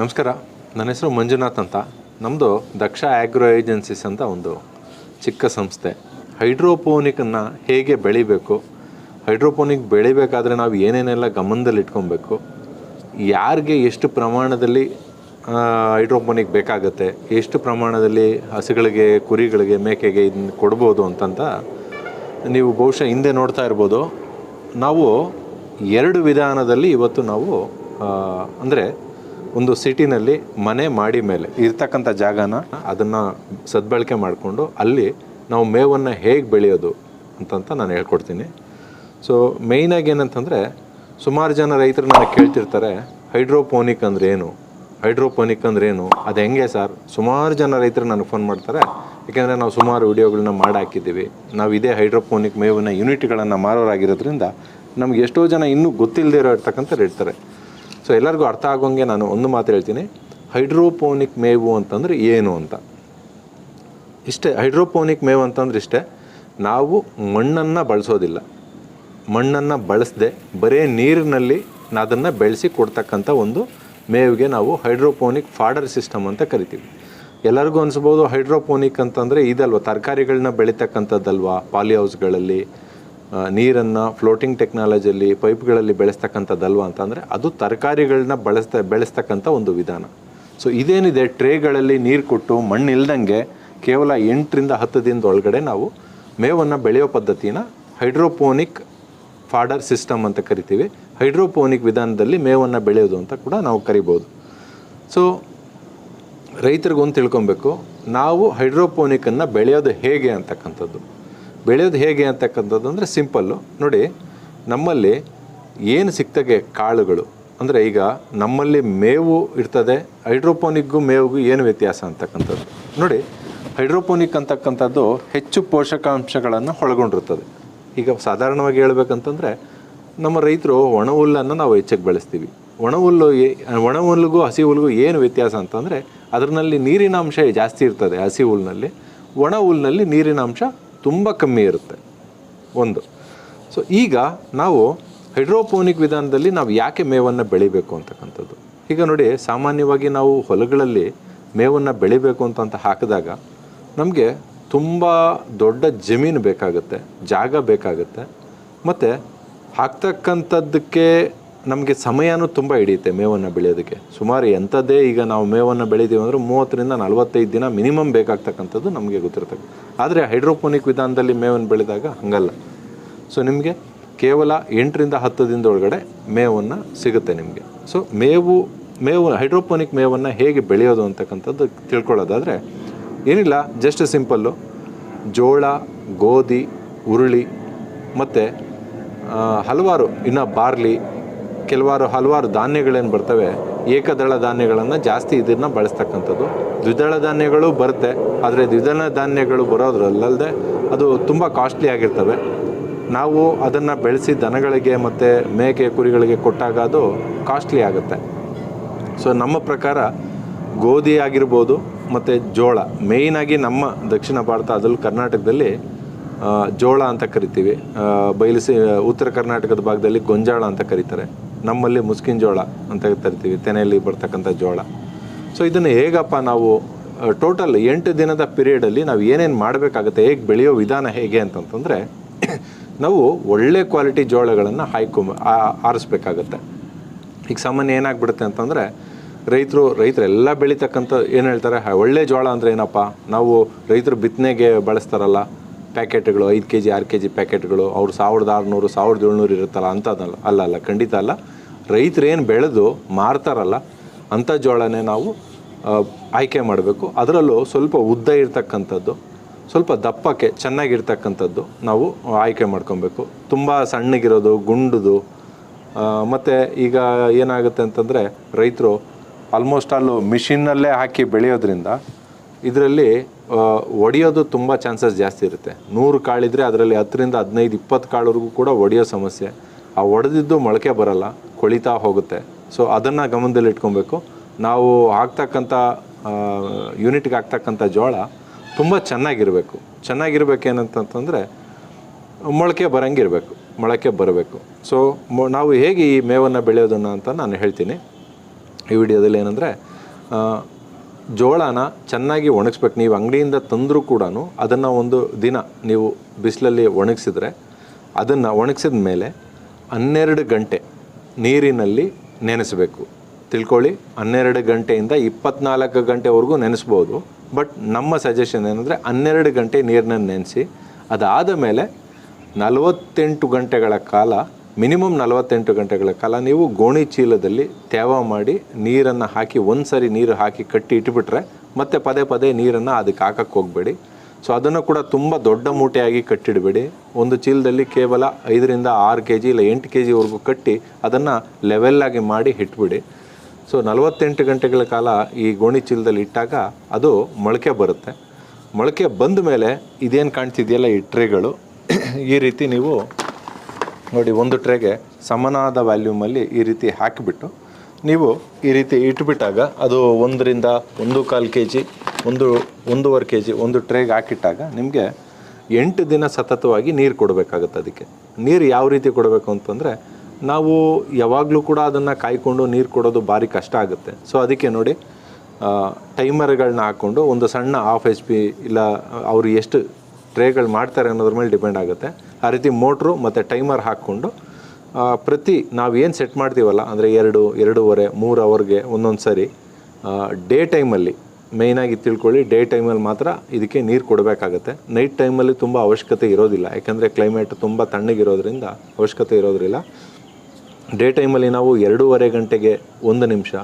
ನಮಸ್ಕಾರ. ನನ್ನ ಹೆಸರು ಮಂಜುನಾಥ್ ಅಂತ. ನಮ್ಮದು ದಕ್ಷ ಆಗ್ರೋ ಏಜೆನ್ಸೀಸ್ ಅಂತ ಒಂದು ಚಿಕ್ಕ ಸಂಸ್ಥೆ. ಹೈಡ್ರೋಪೋನಿಕನ್ನು ಹೇಗೆ ಬೆಳಿಬೇಕು, ಹೈಡ್ರೋಪೋನಿಕ್ ಬೆಳಿಬೇಕಾದ್ರೆ ನಾವು ಏನೇನೆಲ್ಲ ಗಮನದಲ್ಲಿ ಇಟ್ಕೊಬೇಕು, ಯಾರಿಗೆ ಎಷ್ಟು ಪ್ರಮಾಣದಲ್ಲಿ ಹೈಡ್ರೋಪೋನಿಕ್ ಬೇಕಾಗುತ್ತೆ, ಎಷ್ಟು ಪ್ರಮಾಣದಲ್ಲಿ ಹಸುಗಳಿಗೆ, ಕುರಿಗಳಿಗೆ, ಮೇಕೆಗೆ ಇದನ್ನ ಕೊಡ್ಬೋದು ಅಂತಂತ ನೀವು ಬಹುಶಃ ಹಿಂದೆ ನೋಡ್ತಾ ಇರ್ಬೋದು. ನಾವು ಎರಡು ವಿಧಾನದಲ್ಲಿ ಇವತ್ತು ನಾವು ಅಂದರೆ ಒಂದು ಸಿಟಿನಲ್ಲಿ ಮನೆ ಮಾಡಿ ಮೇಲೆ ಇರ್ತಕ್ಕಂಥ ಜಾಗನ ಅದನ್ನು ಸದ್ಬಳಕೆ ಮಾಡಿಕೊಂಡು ಅಲ್ಲಿ ನಾವು ಮೇವನ್ನು ಹೇಗೆ ಬೆಳೆಯೋದು ಅಂತಂತ ನಾನು ಹೇಳ್ಕೊಡ್ತೀನಿ. ಸೊ ಮೇಯ್ನಾಗಿ ಏನಂತಂದರೆ ಸುಮಾರು ಜನ ರೈತರು ನನಗೆ ಕೇಳ್ತಿರ್ತಾರೆ, ಹೈಡ್ರೋಪೋನಿಕ್ ಅಂದ್ರೆ ಏನು? ಹೈಡ್ರೋಪೋನಿಕ್ ಅಂದ್ರೆ ಏನು? ಅದು ಹೆಂಗೆ ಸರ್? ಸುಮಾರು ಜನ ರೈತರು ನನಗೆ ಫೋನ್ ಮಾಡ್ತಾರೆ ಏಕೆಂದರೆ ನಾವು ಸುಮಾರು ವಿಡಿಯೋಗಳನ್ನ ಮಾಡಿ ಹಾಕಿದ್ದೀವಿ ನಾವು ಇದೇ ಹೈಡ್ರೋಪೋನಿಕ್ ಮೇವಿನ ಯೂನಿಟ್ಗಳನ್ನು ಮಾರೋರಾಗಿರೋದ್ರಿಂದ ನಮ್ಗೆ ಎಷ್ಟೋ ಜನ ಇನ್ನೂ ಗೊತ್ತಿಲ್ಲದೆ ಇರೋ ಇರ್ತಕ್ಕಂಥ ಇರ್ತಾರೆ. ಸೊ ಎಲ್ಲರಿಗೂ ಅರ್ಥ ಆಗೋಂಗೆ ನಾನು ಒಂದು ಮಾತು ಹೇಳ್ತೀನಿ. ಹೈಡ್ರೋಪೋನಿಕ್ ಮೇವು ಅಂತಂದರೆ ಏನು ಅಂತ. ಇಷ್ಟೇ, ಹೈಡ್ರೋಪೋನಿಕ್ ಮೇವು ಅಂತಂದ್ರೆ ಇಷ್ಟೇ, ನಾವು ಮಣ್ಣನ್ನು ಬಳಸೋದಿಲ್ಲ. ಮಣ್ಣನ್ನು ಬಳಸದೆ ಬರೀ ನೀರಿನಲ್ಲಿ ಅದನ್ನು ಬೆಳೆಸಿ ಕೊಡ್ತಕ್ಕಂಥ ಒಂದು ಮೇವಿಗೆ ನಾವು ಹೈಡ್ರೋಪೋನಿಕ್ ಫಾಡರ್ ಸಿಸ್ಟಮ್ ಅಂತ ಕರಿತೀವಿ. ಎಲ್ಲರಿಗೂ ಅನಿಸ್ಬೋದು, ಹೈಡ್ರೋಪೋನಿಕ್ ಅಂತಂದರೆ ಇದಲ್ವ ತರಕಾರಿಗಳನ್ನ ಬೆಳೀತಕ್ಕಂಥದ್ದಲ್ವ, ಪಾಲಿ ಹೌಸ್ಗಳಲ್ಲಿ ನೀರನ್ನು ಫ್ಲೋಟಿಂಗ್ ಟೆಕ್ನಾಲಜಿಯಲ್ಲಿ ಪೈಪ್ಗಳಲ್ಲಿ ಬೆಳೆಸ್ತಕ್ಕಂಥದ್ದಲ್ವ ಅಂತಂದರೆ ಅದು ತರಕಾರಿಗಳನ್ನ ಬಳಸ್ತಾ, ಬೆಳೆಸ್ತಕ್ಕಂಥ ಒಂದು ವಿಧಾನ. ಸೊ ಇದೇನಿದೆ? ಟ್ರೇಗಳಲ್ಲಿ ನೀರು ಕೊಟ್ಟು ಮಣ್ಣು ಇಲ್ದಂಗೆ ಕೇವಲ ಎಂಟರಿಂದ ಹತ್ತು ದಿನದ ಒಳಗಡೆ ನಾವು ಮೇವನ್ನು ಬೆಳೆಯೋ ಪದ್ಧತಿನ ಹೈಡ್ರೋಪೋನಿಕ್ ಫಾಡರ್ ಸಿಸ್ಟಮ್ ಅಂತ ಕರಿತೀವಿ. ಹೈಡ್ರೋಪೋನಿಕ್ ವಿಧಾನದಲ್ಲಿ ಮೇವನ್ನು ಬೆಳೆಯೋದು ಅಂತ ಕೂಡ ನಾವು ಕರಿಬೋದು. ಸೊ ರೈತರಿಗೊಂದು ತಿಳ್ಕೊಬೇಕು. ನಾವು ಹೈಡ್ರೋಪೋನಿಕನ್ನು ಬೆಳೆಯೋದು ಹೇಗೆ ಅಂತಕ್ಕಂಥದ್ದು. ಬೆಳೆಯೋದು ಹೇಗೆ ಅಂತಕ್ಕಂಥದ್ದು ಅಂದರೆ ಸಿಂಪಲ್ಲು. ನೋಡಿ, ನಮ್ಮಲ್ಲಿ ಏನು ಸಿಗ್ತದೆ ಕಾಳುಗಳು? ಅಂದರೆ ಈಗ ನಮ್ಮಲ್ಲಿ ಮೇವು ಇರ್ತದೆ, ಹೈಡ್ರೋಪೋನಿಕ್ಗೂ ಮೇವಿಗೂ ಏನು ವ್ಯತ್ಯಾಸ ಅಂತಕ್ಕಂಥದ್ದು? ನೋಡಿ, ಹೈಡ್ರೋಪೋನಿಕ್ ಅಂತಕ್ಕಂಥದ್ದು ಹೆಚ್ಚು ಪೋಷಕಾಂಶಗಳನ್ನು ಒಳಗೊಂಡಿರ್ತದೆ. ಈಗ ಸಾಧಾರಣವಾಗಿ ಹೇಳ್ಬೇಕಂತಂದರೆ, ನಮ್ಮ ರೈತರು ಒಣ ಹುಲ್ಲನ್ನು ನಾವು ಹೆಚ್ಚಿಗೆ ಬೆಳೆಸ್ತೀವಿ. ಒಣ ಹುಲ್ಲು ಒಣ ಹಸಿ ಹುಲ್ಲಿಗೂ ಏನು ವ್ಯತ್ಯಾಸ ಅಂತಂದರೆ ಅದರಲ್ಲಿ ನೀರಿನ ಅಂಶ ಜಾಸ್ತಿ ಇರ್ತದೆ ಹಸಿ ಹುಲ್ಲಿನಲ್ಲಿ ಒಣ ಹುಲ್ಲಿನಲ್ಲಿ ನೀರಿನ ಅಂಶ ತುಂಬ ಕಮ್ಮಿ ಇರುತ್ತೆ. ಒಂದು. ಸೊ ಈಗ ನಾವು ಹೈಡ್ರೋಪೋನಿಕ್ ವಿಧಾನದಲ್ಲಿ ನಾವು ಯಾಕೆ ಮೇವನ್ನು ಬೆಳಿಬೇಕು ಅಂತಕ್ಕಂಥದ್ದು. ಈಗ ನೋಡಿ, ಸಾಮಾನ್ಯವಾಗಿ ನಾವು ಹೊಲಗಳಲ್ಲಿ ಮೇವನ್ನು ಬೆಳಿಬೇಕು ಅಂತ ಹಾಕಿದಾಗ ನಮಗೆ ತುಂಬ ದೊಡ್ಡ ಜಮೀನು ಬೇಕಾಗುತ್ತೆ, ಜಾಗ ಬೇಕಾಗುತ್ತೆ. ಮತ್ತು ಹಾಕ್ತಕ್ಕಂಥದ್ದಕ್ಕೆ ನಮಗೆ ಸಮಯನೂ ತುಂಬ ಹಿಡಿಯುತ್ತೆ ಮೇವನ್ನು ಬೆಳೆಯೋದಕ್ಕೆ. ಸುಮಾರು ಎಂಥದ್ದೇ ಈಗ ನಾವು ಮೇವನ್ನು ಬೆಳಿತೀವಿ ಅಂದರೆ ಮೂವತ್ತರಿಂದ ನಲವತ್ತೈದು ದಿನ ಮಿನಿಮಮ್ ಬೇಕಾಗ್ತಕ್ಕಂಥದ್ದು ನಮಗೆ ಗೊತ್ತಿರ್ತದೆ ಆದರೆ ಹೈಡ್ರೋಪೋನಿಕ್ ವಿಧಾನದಲ್ಲಿ ಮೇವನ್ನು ಬೆಳೆದಾಗ ಹಂಗಲ್ಲ. ಸೊ ನಿಮಗೆ ಕೇವಲ ಎಂಟರಿಂದ ಹತ್ತು ದಿನದೊಳಗಡೆ ಮೇವನ್ನು ಸಿಗುತ್ತೆ ನಿಮಗೆ. ಸೊ ಮೇವು ಮೇವು, ಹೈಡ್ರೋಪೋನಿಕ್ ಮೇವನ್ನು ಹೇಗೆ ಬೆಳೆಯೋದು ಅಂತಕ್ಕಂಥದ್ದು ತಿಳ್ಕೊಳ್ಳೋದಾದರೆ, ಏನಿಲ್ಲ ಜಸ್ಟ್ ಸಿಂಪಲ್ಲು ಜೋಳ, ಗೋಧಿ, ಉರುಳಿ, ಮತ್ತು ಹಲವಾರು, ಇನ್ನು ಬಾರ್ಲಿ ಕೆಲವಾರು ಹಲವಾರು ಧಾನ್ಯಗಳೇನು ಬರ್ತವೆ, ಏಕದಳ ಧಾನ್ಯಗಳನ್ನು ಜಾಸ್ತಿ ಇದನ್ನು ಬಳಸ್ತಕ್ಕಂಥದ್ದು. ದ್ವಿದಳ ಧಾನ್ಯಗಳು ಬರುತ್ತೆ, ಆದರೆ ದ್ವಿದಳ ಧಾನ್ಯಗಳು ಬರೋದ್ರಲ್ಲದೆ ಅದು ತುಂಬ ಕಾಸ್ಟ್ಲಿ ಆಗಿರ್ತವೆ. ನಾವು ಅದನ್ನು ಬೆಳೆಸಿ ದನಗಳಿಗೆ ಮತ್ತು ಮೇಕೆ, ಕುರಿಗಳಿಗೆ ಕೊಟ್ಟಾಗ ಅದು ಕಾಸ್ಟ್ಲಿ ಆಗುತ್ತೆ. ಸೊ ನಮ್ಮ ಪ್ರಕಾರ ಗೋಧಿ ಆಗಿರ್ಬೋದು ಮತ್ತು ಜೋಳ ಮೇಯ್ನಾಗಿ ನಮ್ಮ ದಕ್ಷಿಣ ಭಾರತ, ಅದರಲ್ಲೂ ಕರ್ನಾಟಕದಲ್ಲಿ ಜೋಳ ಅಂತ ಕರಿತೀವಿ. ಬಯಲು ಉತ್ತರ ಕರ್ನಾಟಕದ ಭಾಗದಲ್ಲಿ ಗೊಂಜಾಳ ಅಂತ ಕರೀತಾರೆ. ನಮ್ಮಲ್ಲಿ ಮುಸ್ಕಿನ ಜೋಳ ಅಂತ ತರ್ತೀವಿ ತೆನೆಯಲ್ಲಿ ಬರ್ತಕ್ಕಂಥ ಜೋಳ. ಸೊ ಇದನ್ನು ಹೇಗಪ್ಪ ನಾವು ಟೋಟಲ್ ಎಂಟು ದಿನದ ಪೀರಿಯಡಲ್ಲಿ ನಾವು ಏನೇನು ಮಾಡಬೇಕಾಗುತ್ತೆ, ಹೇಗೆ ಬೆಳೆಯೋ ವಿಧಾನ ಹೇಗೆ ಅಂತಂತಂದರೆ, ನಾವು ಒಳ್ಳೆ ಕ್ವಾಲಿಟಿ ಜೋಳಗಳನ್ನು ಹಾಯ್ಕೊ ಆರಿಸ್ಬೇಕಾಗತ್ತೆ. ಈಗ ಸಾಮಾನ್ಯ ಏನಾಗ್ಬಿಡುತ್ತೆ ಅಂತಂದರೆ, ರೈತರು, ರೈತರೆಲ್ಲ ಬೆಳೀತಕ್ಕಂಥ ಏನು ಹೇಳ್ತಾರೆ ಒಳ್ಳೆ ಜೋಳ ಅಂದರೆ ಏನಪ್ಪ? ನಾವು ರೈತರು ಬಿತ್ತನೆಗೆ ಬಳಸ್ತಾರಲ್ಲ ಪ್ಯಾಕೆಟ್ಗಳು, ಐದು ಕೆ ಜಿ ಆರು ಕೆ ಜಿ ಪ್ಯಾಕೆಟ್ಗಳು, ಅವ್ರು ಸಾವಿರದ ಆರುನೂರು, ಸಾವಿರದ ಏಳ್ನೂರು ಇರುತ್ತಲ್ಲ ಅಂಥದ್ದಲ್ಲ, ಅಲ್ಲ ಅಲ್ಲ, ಖಂಡಿತ ಅಲ್ಲ. ರೈತರು ಏನು ಬೆಳೆದು ಮಾರ್ತಾರಲ್ಲ, ಅಂಥ ಜೋಳನೇ ನಾವು ಆಯ್ಕೆ ಮಾಡಬೇಕು. ಅದರಲ್ಲೂ ಸ್ವಲ್ಪ ಉದ್ದ ಇರ್ತಕ್ಕಂಥದ್ದು, ಸ್ವಲ್ಪ ದಪ್ಪಕ್ಕೆ ಚೆನ್ನಾಗಿರ್ತಕ್ಕಂಥದ್ದು ನಾವು ಆಯ್ಕೆ ಮಾಡ್ಕೊಬೇಕು. ತುಂಬ ಸಣ್ಣಗಿರೋದು, ಗುಂಡುದು ಮತ್ತು ಈಗ ಏನಾಗುತ್ತೆ ಅಂತಂದರೆ ರೈತರು ಆಲ್ಮೋಸ್ಟ್ ಅಲ್ಲೂ ಮಿಷಿನ್ನಲ್ಲೇ ಹಾಕಿ ಬೆಳೆಯೋದ್ರಿಂದ, ಇದರಲ್ಲಿ ಒಡೆಯೋದು ತುಂಬ ಚಾನ್ಸಸ್ ಜಾಸ್ತಿ ಇರುತ್ತೆ. ನೂರು ಕಾಳಿದ್ರೆ ಅದರಲ್ಲಿ ಹತ್ತರಿಂದ ಹದಿನೈದು, ಇಪ್ಪತ್ತು ಕಾಳವರೆಗೂ ಕೂಡ ಒಡೆಯೋ ಸಮಸ್ಯೆ. ಆ ಒಡೆದಿದ್ದು ಮೊಳಕೆ ಬರಲ್ಲ, ಕೊಳಿತಾ ಹೋಗುತ್ತೆ. ಸೊ ಅದನ್ನು ಗಮನದಲ್ಲಿ ಇಟ್ಕೊಬೇಕು. ನಾವು ಹಾಕ್ತಕ್ಕಂಥ ಯೂನಿಟ್ಗೆ ಹಾಕ್ತಕ್ಕಂಥ ಜೋಳ ತುಂಬ ಚೆನ್ನಾಗಿರಬೇಕು. ಚೆನ್ನಾಗಿರ್ಬೇಕೇನಂತಂತಂದರೆ ಮೊಳಕೆ ಬರಂಗಿರಬೇಕು, ಮೊಳಕೆ ಬರಬೇಕು. ಸೊ ನಾವು ಹೇಗೆ ಈ ಮೇವನ್ನು ಬೆಳೆಯೋದನ್ನು ಅಂತ ನಾನು ಹೇಳ್ತೀನಿ. ಈ ವಿಡಿಯೋದಲ್ಲಿ ಏನಂದರೆ ಜೋಳನ ಚೆನ್ನಾಗಿ ಒಣಗಿಸ್ಬೇಕು. ನೀವು ಅಂಗಡಿಯಿಂದ ತಂದರೂ ಕೂಡ ಅದನ್ನು ಒಂದು ದಿನ ನೀವು ಬಿಸಿಲಲ್ಲಿ ಒಣಗಿಸಿದ್ರೆ ಅದನ್ನು ಒಣಗಿಸಿದ ಮೇಲೆ ಹನ್ನೆರಡು ಗಂಟೆ ನೀರಿನಲ್ಲಿ ನೆನೆಸಬೇಕು. ತಿಳ್ಕೊಳ್ಳಿ, ಹನ್ನೆರಡು ಗಂಟೆಯಿಂದ ಇಪ್ಪತ್ನಾಲ್ಕು ಗಂಟೆವರೆಗೂ ನೆನೆಸ್ಬೋದು. ಬಟ್ ನಮ್ಮ ಸಜೆಷನ್ ಏನಂದರೆ ಹನ್ನೆರಡು ಗಂಟೆ ನೀರಿನಲ್ಲಿ ನೆನೆಸಿ, ಅದಾದ ಮೇಲೆ ನಲವತ್ತೆಂಟು ಗಂಟೆಗಳ ಕಾಲ ಮಿನಿಮಮ್ ನಲವತ್ತೆಂಟು ಗಂಟೆಗಳ ಕಾಲ ನೀವು ಗೋಣಿ ಚೀಲದಲ್ಲಿ ತೇವ ಮಾಡಿ ನೀರನ್ನು ಹಾಕಿ ಒಂದು ಸರಿ ನೀರು ಹಾಕಿ ಕಟ್ಟಿ ಇಟ್ಬಿಟ್ರೆ ಮತ್ತೆ ಪದೇ ಪದೇ ನೀರನ್ನು ಅದಕ್ಕೆ ಹಾಕಕ್ಕೆ ಹೋಗಬೇಡಿ. ಸೊ ಅದನ್ನು ಕೂಡ ತುಂಬ ದೊಡ್ಡ ಮೂಟೆಯಾಗಿ ಕಟ್ಟಿಡಬೇಡಿ. ಒಂದು ಚೀಲದಲ್ಲಿ ಕೇವಲ ಐದರಿಂದ ಆರು ಕೆ ಜಿ ಇಲ್ಲ ಎಂಟು ಕೆ ಜಿವರೆಗೂ ಕಟ್ಟಿ ಅದನ್ನು ಲೆವೆಲ್ಲಾಗಿ ಮಾಡಿ ಇಟ್ಬಿಡಿ. ಸೊ ನಲವತ್ತೆಂಟು ಗಂಟೆಗಳ ಕಾಲ ಈ ಗೋಣಿ ಚೀಲದಲ್ಲಿ ಇಟ್ಟಾಗ ಅದು ಮೊಳಕೆ ಬರುತ್ತೆ. ಮೊಳಕೆ ಬಂದ ಮೇಲೆ ಇದೇನು ಕಾಣ್ತಿದೆಯಲ್ಲ ಈ ಟ್ರೇಗಳು? ಈ ರೀತಿ ನೀವು ನೋಡಿ, ಒಂದು ಟ್ರೇಗೆ ಸಮನಾದ ವ್ಯಾಲ್ಯೂಮಲ್ಲಿ ಈ ರೀತಿ ಹಾಕಿಬಿಟ್ಟು, ನೀವು ಈ ರೀತಿ ಇಟ್ಬಿಟ್ಟಾಗ ಅದು ಒಂದರಿಂದ ಒಂದು ಕಾಲು ಕೆ ಜಿ ಒಂದು ಒಂದೂವರೆ ಕೆ ಜಿ ಒಂದು ಟ್ರೇಗೆ ಹಾಕಿಟ್ಟಾಗ ನಿಮಗೆ ಎಂಟು ದಿನ ಸತತವಾಗಿ ನೀರು ಕೊಡಬೇಕಾಗುತ್ತೆ ಅದಕ್ಕೆ. ನೀರು ಯಾವ ರೀತಿ ಕೊಡಬೇಕು ಅಂತಂದರೆ, ನಾವು ಯಾವಾಗಲೂ ಕೂಡ ಅದನ್ನು ಕಾಯ್ಕೊಂಡು ನೀರು ಕೊಡೋದು ಭಾರಿ ಕಷ್ಟ ಆಗುತ್ತೆ. ಸೊ ಅದಕ್ಕೆ ನೋಡಿ ಟೈಮರ್ಗಳನ್ನ ಹಾಕ್ಕೊಂಡು ಒಂದು ಸಣ್ಣ ಹಾಫ್ ಎಚ್ ಪಿ ಇಲ್ಲ, ಅವರು ಎಷ್ಟು ಟ್ರೇಗಳು ಮಾಡ್ತಾರೆ ಅನ್ನೋದ್ರ ಮೇಲೆ ಡಿಪೆಂಡ್ ಆಗುತ್ತೆ. ಆ ರೀತಿ ಮೋಟ್ರು ಮತ್ತು ಟೈಮರ್ ಹಾಕ್ಕೊಂಡು ಪ್ರತಿ ನಾವು ಏನು ಸೆಟ್ ಮಾಡ್ತೀವಲ್ಲ, ಅಂದರೆ ಎರಡು, ಎರಡೂವರೆ, ಮೂರು ಅವರ್ಗೆ ಒಂದೊಂದು ಸರಿ ಡೇ ಟೈಮಲ್ಲಿ ಮೇಯ್ನಾಗಿ ತಿಳ್ಕೊಳ್ಳಿ, ಡೇ ಟೈಮಲ್ಲಿ ಮಾತ್ರ ಇದಕ್ಕೆ ನೀರು ಕೊಡಬೇಕಾಗತ್ತೆ. ನೈಟ್ ಟೈಮಲ್ಲಿ ತುಂಬ ಅವಶ್ಯಕತೆ ಇರೋದಿಲ್ಲ, ಯಾಕೆಂದರೆ ಕ್ಲೈಮೇಟ್ ತುಂಬ ತಣ್ಣಗಿರೋದ್ರಿಂದ ಅವಶ್ಯಕತೆ ಇರೋದ್ರಿಲ್ಲ. ಡೇ ಟೈಮಲ್ಲಿ ನಾವು ಎರಡೂವರೆ ಗಂಟೆಗೆ ಒಂದು ನಿಮಿಷ,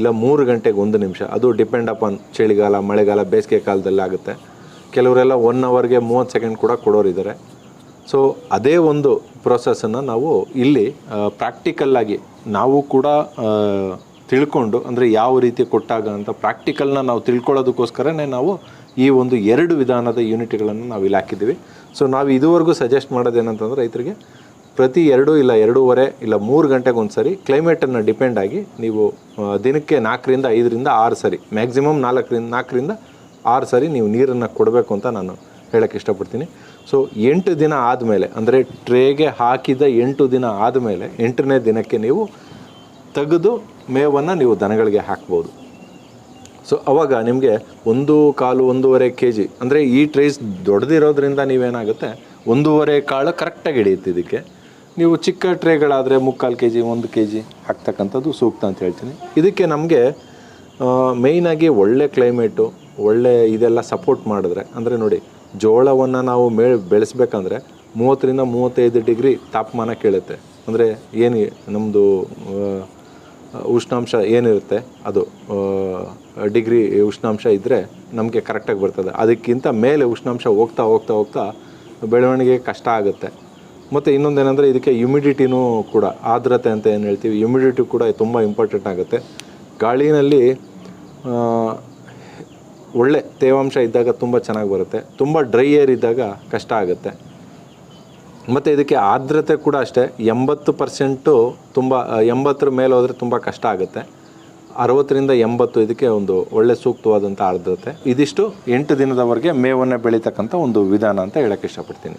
ಇಲ್ಲ ಮೂರು ಗಂಟೆಗೆ ಒಂದು ನಿಮಿಷ, ಅದು ಡಿಪೆಂಡ್ ಅಪಾನ್ ಚಳಿಗಾಲ, ಮಳೆಗಾಲ, ಬೇಸಿಗೆ ಕಾಲದಲ್ಲಿ ಆಗುತ್ತೆ. ಕೆಲವರೆಲ್ಲ ಒನ್ ಅವರ್ಗೆ ಮೂವತ್ತು ಸೆಕೆಂಡ್ ಕೂಡ ಕೊಡೋರಿದ್ದಾರೆ. ಸೊ ಅದೇ ಒಂದು ಪ್ರೊಸೆಸನ್ನು ನಾವು ಇಲ್ಲಿ ಪ್ರಾಕ್ಟಿಕಲ್ಲಾಗಿ ನಾವು ಕೂಡ ತಿಳ್ಕೊಂಡು ಅಂದರೆ ಯಾವ ರೀತಿ ಕೊಟ್ಟಾಗ ಅಂತ ಪ್ರಾಕ್ಟಿಕಲ್ನ ನಾವು ತಿಳ್ಕೊಳ್ಳೋದಕ್ಕೋಸ್ಕರನೇ ನಾವು ಈ ಒಂದು ಎರಡು ವಿಧಾನದ ಯೂನಿಟ್ಗಳನ್ನು ನಾವು ಇಲ್ಲಿ ಹಾಕಿದ್ದೀವಿ. ಸೊ ನಾವು ಇದುವರೆಗೂ ಸಜೆಸ್ಟ್ ಮಾಡೋದೇನಂತಂದರೆ ರೈತರಿಗೆ ಪ್ರತಿ ಎರಡು ಇಲ್ಲ ಎರಡೂವರೆ ಇಲ್ಲ ಮೂರು ಗಂಟೆಗೆ ಒಂದು ಸರಿ ಕ್ಲೈಮೇಟನ್ನು ಡಿಪೆಂಡ್ ಆಗಿ ನೀವು ದಿನಕ್ಕೆ ನಾಲ್ಕರಿಂದ ಐದರಿಂದ ಆರು ಸರಿ ಮ್ಯಾಕ್ಸಿಮಮ್ ನಾಲ್ಕರಿಂದ ನಾಲ್ಕರಿಂದ ಆರು ಸಾರಿ ನೀವು ನೀರನ್ನು ಕೊಡಬೇಕು ಅಂತ ನಾನು ಹೇಳೋಕ್ಕೆ ಇಷ್ಟಪಡ್ತೀನಿ. ಸೊ ಎಂಟು ದಿನ ಆದಮೇಲೆ, ಅಂದರೆ ಟ್ರೇಗೆ ಹಾಕಿದ ಎಂಟು ದಿನ ಆದಮೇಲೆ, ಎಂಟನೇ ದಿನಕ್ಕೆ ನೀವು ತೆಗೆದು ಮೇವನ್ನು ನೀವು ದನಗಳಿಗೆ ಹಾಕ್ಬೋದು. ಸೊ ಅವಾಗ ನಿಮಗೆ ಒಂದು ಕಾಲು ಒಂದೂವರೆ ಕೆ ಜಿ ಅಂದರೆ ಈ ಟ್ರೇಸ್ ದೊಡ್ಡದಿರೋದ್ರಿಂದ ನೀವೇನಾಗುತ್ತೆ, ಒಂದೂವರೆ ಕಾಳು ಕರೆಕ್ಟಾಗಿ ಹಿಡಿಯುತ್ತೆ ಇದಕ್ಕೆ. ನೀವು ಚಿಕ್ಕ ಟ್ರೇಗಳಾದರೆ ಮುಕ್ಕಾಲು ಕೆ ಜಿ ಒಂದು ಕೆ ಜಿ ಹಾಕ್ತಕ್ಕಂಥದ್ದು ಸೂಕ್ತ ಅಂತ ಹೇಳ್ತೀನಿ. ಇದಕ್ಕೆ ನಮಗೆ ಮೇಯ್ನಾಗಿ ಒಳ್ಳೆ ಕ್ಲೈಮೇಟು ಒಳ್ಳೆ ಇದೆಲ್ಲ ಸಪೋರ್ಟ್ ಮಾಡಿದ್ರೆ, ಅಂದರೆ ನೋಡಿ, ಜೋಳವನ್ನು ನಾವು ಮೇ, ಬೆಳೆಸ್ಬೇಕಂದ್ರೆ ಮೂವತ್ತರಿಂದ ಮೂವತ್ತೈದು ಡಿಗ್ರಿ ತಾಪಮಾನ ಕೇಳುತ್ತೆ. ಅಂದರೆ ಏನು ನಮ್ಮದು ಉಷ್ಣಾಂಶ ಏನಿರುತ್ತೆ, ಅದು ಡಿಗ್ರಿ ಉಷ್ಣಾಂಶ ಇದ್ದರೆ ನಮಗೆ ಕರೆಕ್ಟಾಗಿ ಬರ್ತದೆ. ಅದಕ್ಕಿಂತ ಮೇಲೆ ಉಷ್ಣಾಂಶ ಹೋಗ್ತಾ ಹೋಗ್ತಾ ಹೋಗ್ತಾ ಬೆಳವಣಿಗೆ ಕಷ್ಟ ಆಗುತ್ತೆ. ಮತ್ತು ಇನ್ನೊಂದೇನೆಂದರೆ ಇದಕ್ಕೆ ಹ್ಯುಮಿಡಿಟಿನೂ ಕೂಡ, ಆರ್ದ್ರತೆ ಅಂತ ಏನು ಹೇಳ್ತೀವಿ ಹ್ಯುಮಿಡಿಟಿ ಕೂಡ ತುಂಬ ಇಂಪಾರ್ಟೆಂಟ್ ಆಗುತ್ತೆ. ಗಾಳಿನಲ್ಲಿ ಒಳ್ಳೆ ತೇವಾಂಶ ಇದ್ದಾಗ ತುಂಬ ಚೆನ್ನಾಗಿ ಬರುತ್ತೆ. ತುಂಬ ಡ್ರೈ ಏರ್ ಇದ್ದಾಗ ಕಷ್ಟ ಆಗುತ್ತೆ. ಮತ್ತು ಇದಕ್ಕೆ ಆರ್ದ್ರತೆ ಕೂಡ ಅಷ್ಟೇ. ಎಂಬತ್ತು ಪರ್ಸೆಂಟು ತುಂಬ ಎಂಬತ್ತರ ಮೇಲೆ ಹೋದರೆ ತುಂಬ ಕಷ್ಟ ಆಗುತ್ತೆ. ಅರವತ್ತರಿಂದ ಎಂಬತ್ತು ಇದಕ್ಕೆ ಒಂದು ಒಳ್ಳೆ ಸೂಕ್ತವಾದಂಥ ಆರ್ದ್ರತೆ ಇದಿಷ್ಟು ಎಂಟು ದಿನದವರೆಗೆ ಮೇವನ್ನು ಬೆಳೀತಕ್ಕಂಥ ಒಂದು ವಿಧಾನ ಅಂತ ಹೇಳೋಕ್ಕೆ ಇಷ್ಟಪಡ್ತೀನಿ.